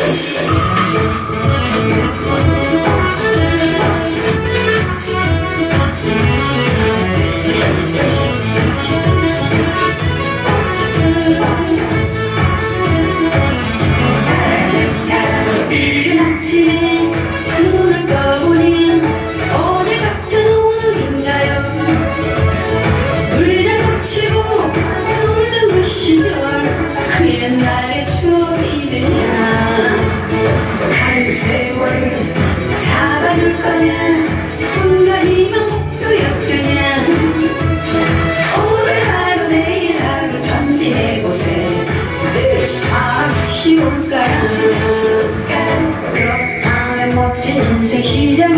Thank you. 세월 잡아줄 거냐 분간이면 또 역주냐 오늘 하루 내일 하루 전진해 보세 아 쉬울까요 아 멋진 인생 시작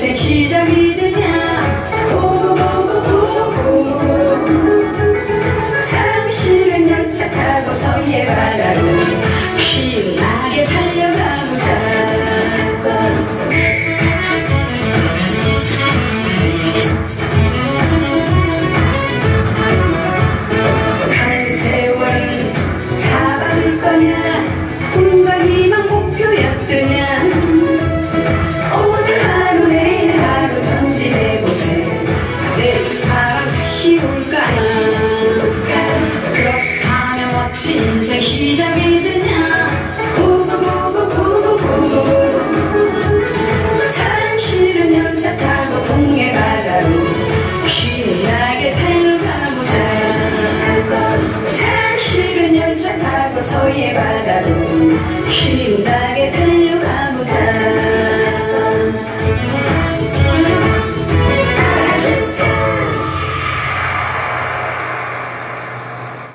ぜ左 쉬울까? 그렇다면 멋진 인생 시작이